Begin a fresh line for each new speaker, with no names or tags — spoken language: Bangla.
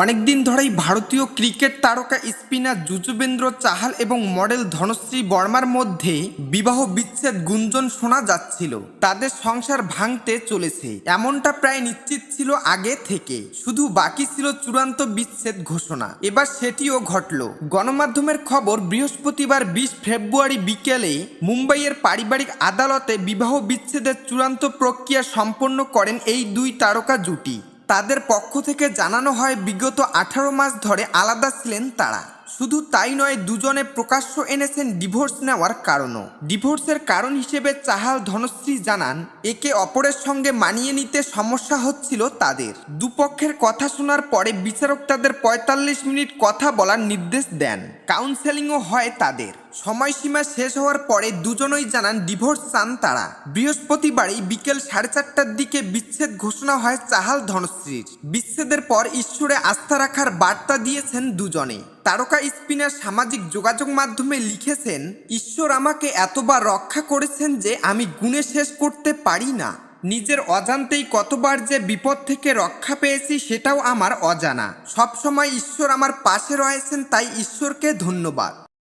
অনেকদিন ধরেই ভারতীয় ক্রিকেট তারকা স্পিনার যুজবেন্দ্র চাহাল এবং মডেল ধনশ্রী বর্মার মধ্যে বিবাহ বিচ্ছেদ গুঞ্জন শোনা যাচ্ছিল। তাদের সংসার ভাঙতে চলেছে। এমনটা প্রায় নিশ্চিত ছিল আগে থেকে। শুধু বাকি ছিল চূড়ান্ত বিচ্ছেদ ঘোষণা। এবার সেটিও ঘটল। গণমাধ্যমের খবর, বৃহস্পতিবার বিশ ফেব্রুয়ারি বিকেলে মুম্বাইয়ের পারিবারিক আদালতে বিবাহ বিচ্ছেদের চূড়ান্ত প্রক্রিয়া সম্পন্ন করেন এই দুই তারকা জুটি। তাদের পক্ষ থেকে জানানো হয় বিগত আঠারো মাস ধরে আলাদা ছিলেন তারা। শুধু তাই নয়, দুজনে প্রকাশ্য এনেছেন ডিভোর্স নেওয়ার কারণও। ডিভোর্সের কারণ হিসেবে চাহাল ধনশ্রী জানান, একে অপরের সঙ্গে মানিয়ে নিতে সমস্যা হচ্ছিল তাদের। দুপক্ষের কথা শোনার পরে বিচারক তাদের পঁয়তাল্লিশ মিনিট কথা বলার নির্দেশ দেন। কাউন্সেলিংও হয় তাদের। সময়সীমা শেষ হওয়ার পরে দুজনই জানান ডিভোর্স চান তারা। বৃহস্পতিবারই বিকেল সাড়ে চারটার দিকে বিচ্ছেদ ঘোষণা হয় চাহাল ধনশ্রীর। বিচ্ছেদের পর ঈশ্বরে আস্থা রাখার বার্তা দিয়েছেন দুজনে তারকা স্পিনার সামাজিক যোগাযোগ মাধ্যমে লিখেছেন, ঈশ্বর আমাকে এতবার রক্ষা করেছেন যে আমি গুণে শেষ করতে পারি না। নিজের অজান্তেই কতবার যে বিপদ থেকে রক্ষা পেয়েছি সেটাও আমার অজানা। সবসময় ঈশ্বর আমার পাশে রয়েছেন, তাই ঈশ্বরকে ধন্যবাদ।